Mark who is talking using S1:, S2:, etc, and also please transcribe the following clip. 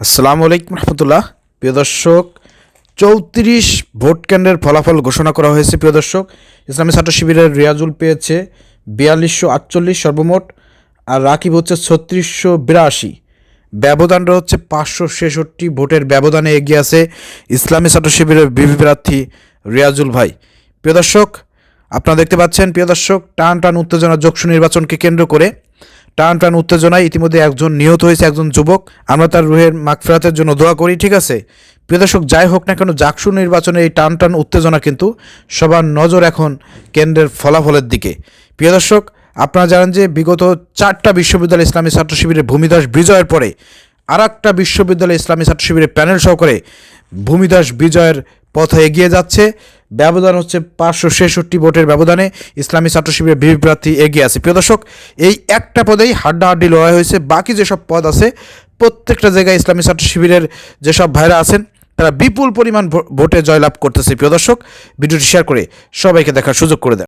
S1: আসসালামু আলাইকুম রহমতুল্লাহ। প্রিয় দর্শক, চৌত্রিশ ভোট কেন্দ্রের ফলাফল ঘোষণা করা হয়েছে, প্রিয় দর্শক। ইসলামী ছাত্র শিবিরের রিয়াজুল পেয়েছে বিয়াল্লিশশো আটচল্লিশ সর্বমোট আর রাকিব হচ্ছে ছত্রিশশো বিরাশি। ব্যবধানটা হচ্ছে পাঁচশো ছেষট্টি ভোটের ব্যবধানে এগিয়ে আছে ইসলামী ছাত্র শিবিরের বিবি প্রার্থী রিয়াজুল ভাই। প্রিয় দর্শক, আপনারা দেখতে পাচ্ছেন, প্রিয় দর্শক, টান টান উত্তেজনা যোগসু নির্বাচনকে কেন্দ্র করে টান টান উত্তেজনায় ইতিমধ্যে একজন নিহত হয়েছে একজন যুবক। আমরা তার রুহের মাগফিরাতের জন্য দোয়া করি, ঠিক আছে? প্রিয় দর্শক, যাই হোক না কেন, জাকসু নির্বাচনে এই টান টান উত্তেজনা কিন্তু সবার নজর এখন কেন্দ্রের ফলাফলের দিকে। প্রিয় দর্শক, আপনারা জানেন যে বিগত চারটা বিশ্ববিদ্যালয় ইসলামী ছাত্র শিবিরের ভূমিদাস বিজয়ের পরে আর একটা বিশ্ববিদ্যালয় ইসলামী ছাত্র শিবিরের প্যানেল সহকারে ভূমিদাস বিজয়ের পথে এগিয়ে যাচ্ছে। ব্যবধান হচ্ছে পাঁচশো ছেষট্টি ভোটের ব্যবধানে ইসলামী ছাত্র শিবিরের বিবি প্রার্থী এগিয়ে আছে। প্রিয় দর্শক, এই একটা পদেই হাড্ডাহাড্ডি লড়াই হয়েছে, বাকি যেসব পদ আছে, প্রত্যেকটা জায়গায় ইসলামী ছাত্র শিবিরের যেসব ভাইরা আছেন, তারা বিপুল পরিমাণ ভোটে জয়লাভ করতেছে। প্রিয় দর্শক, ভিডিওটি শেয়ার করে সবাইকে দেখার সুযোগ করে দেন।